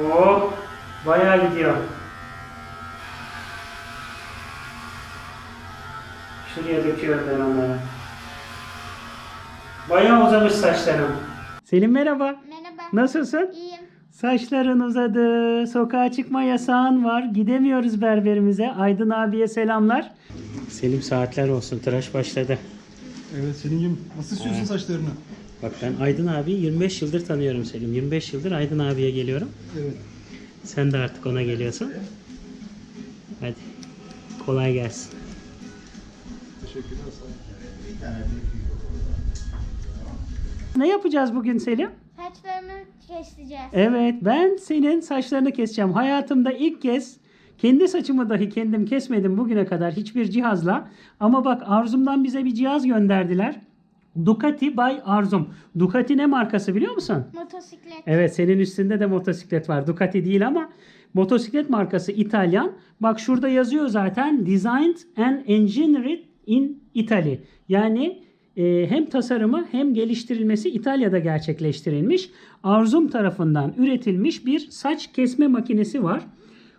Oh, bayağı gidiyor. Şuraya döküyorum ben onları. Bayağı uzamış saçlarım. Selim merhaba. Merhaba. Nasılsın? İyiyim. Saçların uzadı. Sokağa çıkma yasağın var. Gidemiyoruz berberimize. Aydın abiye selamlar. Selim saatler olsun. Tıraş başladı. Evet Selim'cim nasıl istiyorsun saçlarını? Bak ben Aydın abi 25 yıldır tanıyorum Selim. 25 yıldır Aydın abiye geliyorum. Evet. Sen de artık ona geliyorsun. Hadi. Kolay gelsin. Teşekkürler. Ne yapacağız bugün Selim? Saçlarımı keseceğiz. Evet ben senin saçlarını keseceğim. Hayatımda ilk kez kendi saçımı dahi kendim kesmedim bugüne kadar hiçbir cihazla. Ama bak Arzum'dan bize bir cihaz gönderdiler. Ducati by Arzum. Ducati ne markası biliyor musun? Motosiklet. Evet senin üstünde de motosiklet var. Ducati değil ama motosiklet markası İtalyan. Bak şurada yazıyor zaten Designed and Engineered in Italy. Yani e, hem tasarımı hem geliştirilmesi İtalya'da gerçekleştirilmiş. Arzum tarafından üretilmiş bir saç kesme makinesi var.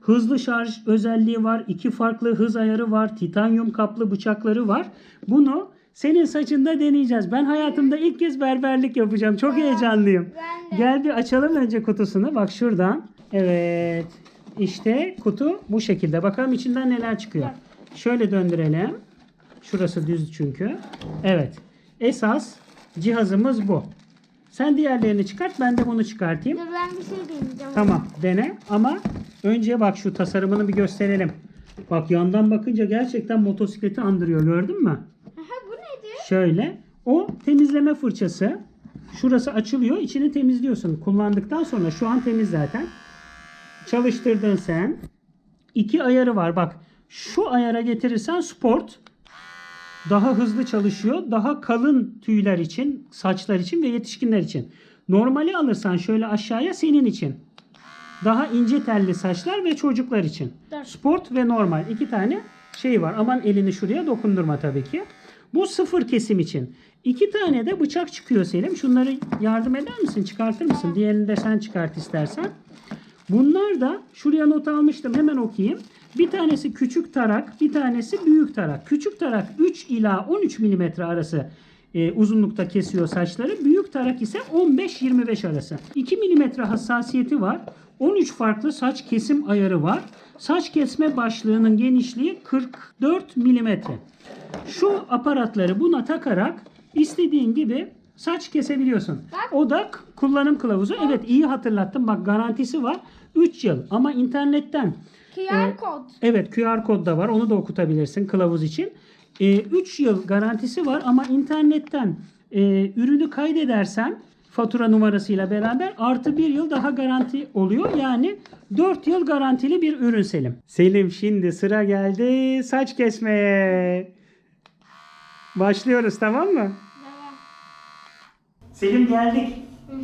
Hızlı şarj özelliği var. iki farklı hız ayarı var. Titanyum kaplı bıçakları var. Bunu senin saçında deneyeceğiz. Ben hayatımda ilk kez berberlik yapacağım. Çok heyecanlıyım. Gel bir açalım önce kutusunu. Bak şuradan. Evet. İşte kutu bu şekilde. Bakalım içinden neler çıkıyor. Şöyle döndürelim. Şurası düz çünkü. Evet. Esas cihazımız bu. Sen diğerlerini çıkart. Ben de bunu çıkartayım. Dur ben bir şey deneyeceğim. Tamam dene ama önce bak şu tasarımını bir gösterelim. Bak yandan bakınca gerçekten motosikleti andırıyor gördün mü? Şöyle o temizleme fırçası. Şurası açılıyor içini temizliyorsun. Kullandıktan sonra şu an temiz zaten. Çalıştırdın sen. İki ayarı var bak. Şu ayara getirirsen sport daha hızlı çalışıyor. Daha kalın tüyler için, saçlar için ve yetişkinler için. Normali alırsan şöyle aşağıya senin için. Daha ince telli saçlar ve çocuklar için. Sport ve normal iki tane şey var. Aman elini şuraya dokundurma tabii ki. Bu sıfır kesim için. İki tane de bıçak çıkıyor Selim. Şunları yardım eder misin? Çıkartır mısın? Diğerini de sen çıkart istersen. Bunlar da şuraya not almıştım hemen okuyayım. Bir tanesi küçük tarak, bir tanesi büyük tarak. Küçük tarak 3 ila 13 mm arası e, uzunlukta kesiyor saçları. Büyük tarak ise 15-25 arası. 2 mm hassasiyeti var. 13 farklı saç kesim ayarı var. Saç kesme başlığının genişliği 44 mm. Şu aparatları buna takarak istediğin gibi saç kesebiliyorsun. O da kullanım kılavuzu. Evet iyi hatırlattım. Bak garantisi var. 3 yıl ama internetten QR Ee, kod. Evet QR kod da var. Onu da okutabilirsin kılavuz için. 3 yıl garantisi var ama internetten e, ürünü kaydedersen fatura numarasıyla beraber artı 1 yıl daha garanti oluyor. Yani 4 yıl garantili bir ürün Selim. Selim şimdi sıra geldi saç kesmeye. Başlıyoruz tamam mı? Devam. Selim geldik. Hı hı.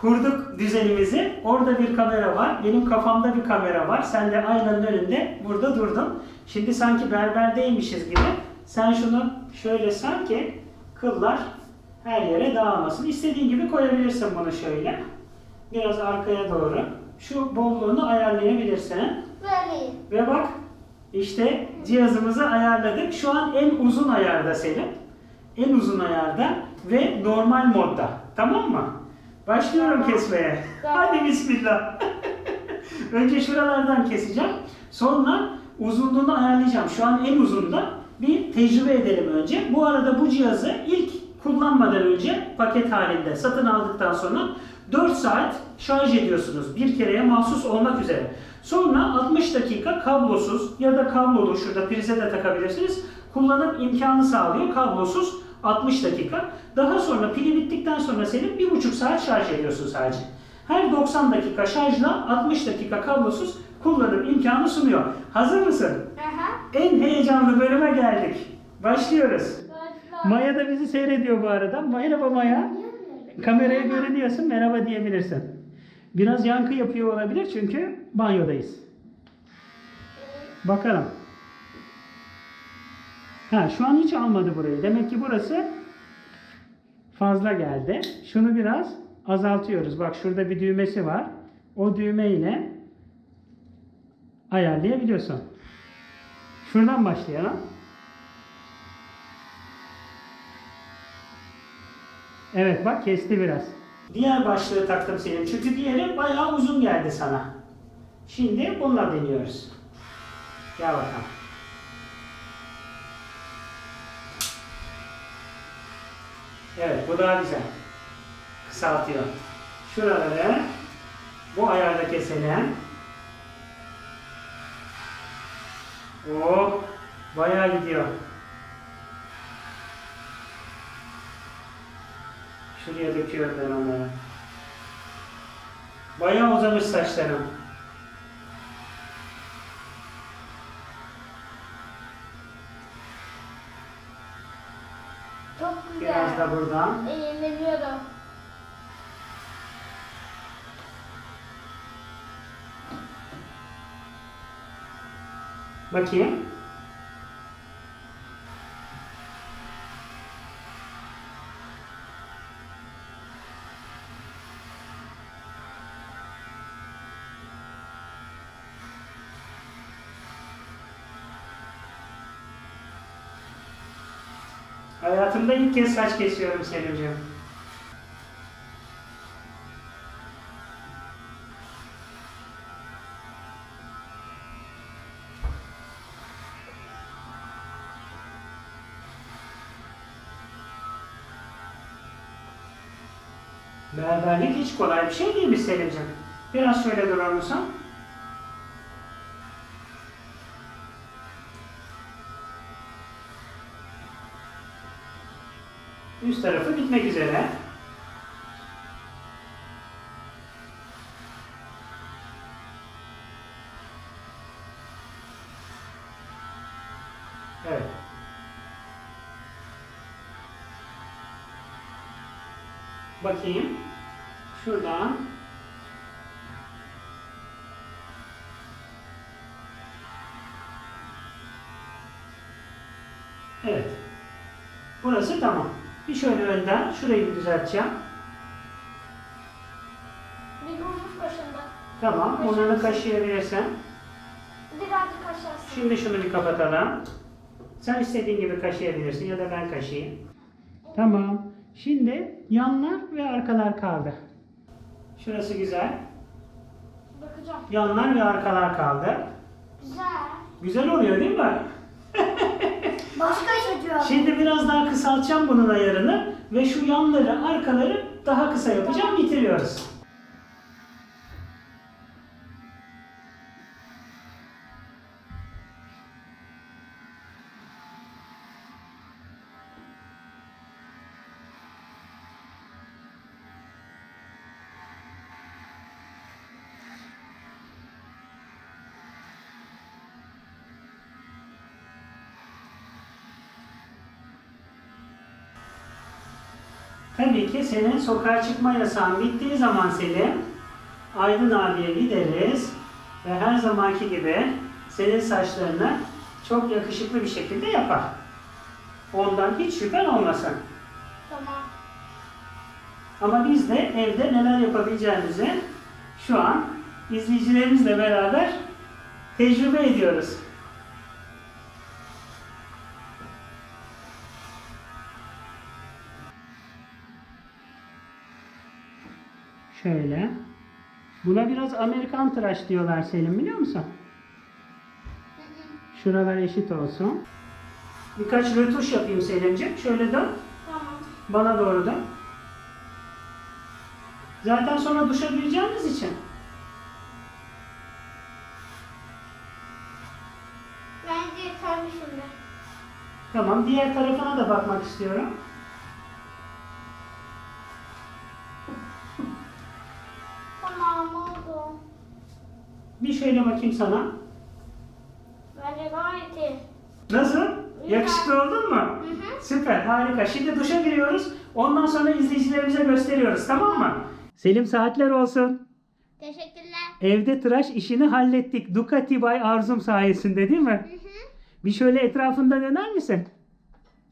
Kurduk düzenimizi. Orada bir kamera var. Benim kafamda bir kamera var. Sen de aynanın önünde burada durdun. Şimdi sanki berberdeymişiz gibi. Sen şunu şöyle sanki kıllar her yere dağılmasın. İstediğin gibi koyabilirsin bunu şöyle. Biraz arkaya doğru. Şu bolluğunu ayarlayabilirsin. Böyleyim. Ve bak işte cihazımızı ayarladık. Şu an en uzun ayarda Selim. En uzun ayarda ve normal modda. Tamam mı? Başlıyorum kesmeye. Tamam. Hadi bismillah. Önce şuralardan keseceğim. Sonra uzunluğunu ayarlayacağım. Şu an en uzunda bir tecrübe edelim önce. Bu arada bu cihazı ilk kullanmadan önce paket halinde satın aldıktan sonra 4 saat şarj ediyorsunuz. Bir kereye mahsus olmak üzere. Sonra 60 dakika kablosuz ya da kablolu şurada prize de takabilirsiniz. Kullanım imkanı sağlıyor kablosuz 60 dakika. Daha sonra pili bittikten sonra senin 1,5 saat şarj ediyorsun sadece. Her 90 dakika şarjla 60 dakika kablosuz kullanım imkanı sunuyor. Hazır mısın? Aha. En heyecanlı bölüme geldik. Başlıyoruz. Maya da bizi seyrediyor bu arada. Merhaba Maya. Kameraya görünüyorsun. Merhaba diyebilirsin. Biraz yankı yapıyor olabilir çünkü banyodayız. Bakalım. Ha şu an hiç almadı burayı. Demek ki burası fazla geldi. Şunu biraz azaltıyoruz. Bak şurada bir düğmesi var. o düğme ile ayarlayabiliyorsun. Şuradan başlayalım. Evet bak kesti biraz. Diğer başlığı taktım senin. Çünkü diğeri bayağı uzun geldi sana. Şimdi bununla deniyoruz. Gel bakalım. Evet bu daha güzel. Kısaltıyor. Şuraları bu ayarda keselim. Oh bayağı gidiyor. Şuraya döküyorum ben onları. Bayağı uzamış saçlarım. Çok Biraz güzel. da buradan. Eğleniyorum. Bakayım. Hayatımda ilk kez saç kesiyorum Selimciğim. Berberlik hiç kolay bir şey değil mi Selimciğim? Biraz şöyle durur musun? Üst tarafı bitmek üzere. Evet. Bakayım. Şuradan. Evet. Burası tamam. Bir şöyle önden şurayı bir düzelteceğim. Bir bulmuş başında. Tamam. Burnunu kaşıyabilirsen. Birazcık aşağısı. Şimdi şunu bir kapatalım. Sen istediğin gibi kaşıyabilirsin ya da ben kaşıyayım. Tamam. Şimdi yanlar ve arkalar kaldı. Şurası güzel. Bakacağım. Yanlar ve arkalar kaldı. Güzel. Güzel oluyor değil mi? Başka çocuğa. Şimdi biraz daha kısaltacağım bunun ayarını ve şu yanları, arkaları daha kısa yapacağım. Bitiriyoruz. Tabii ki senin sokağa çıkma yasağın bittiği zaman Selim, Aydın abiye gideriz ve her zamanki gibi senin saçlarını çok yakışıklı bir şekilde yapar. Ondan hiç şüphen olmasın. Tamam. Ama biz de evde neler yapabileceğimizi şu an izleyicilerimizle beraber tecrübe ediyoruz. Şöyle. Buna biraz Amerikan tıraş diyorlar Selim biliyor musun? Şuralar eşit olsun. Birkaç rötuş yapayım Selimciğim. Şöyle dön. Tamam. Bana doğru dön. Zaten sonra duşa gireceğimiz için. Bence yeterli şimdi. Tamam. Diğer tarafına da bakmak istiyorum. Tamam oldu. Bir şöyle bakayım sana. Bence gayet iyi. Nasıl? Güzel. Yakışıklı oldun mu? Hı hı. Süper, harika. Şimdi duşa giriyoruz. Ondan sonra izleyicilerimize gösteriyoruz. Tamam mı? Selim saatler olsun. Teşekkürler. Evde tıraş işini hallettik. Ducati by Arzum sayesinde değil mi? Hı hı. Bir şöyle etrafında döner misin?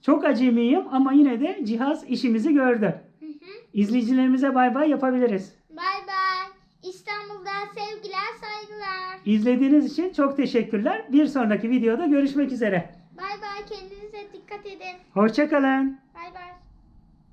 Çok acemiyim ama yine de cihaz işimizi gördü. Hı hı. İzleyicilerimize bay bay yapabiliriz. Bay bay. İstanbul'da sevgiler. İzlediğiniz için çok teşekkürler. Bir sonraki videoda görüşmek üzere. Bay bay kendinize dikkat edin. Hoşçakalın.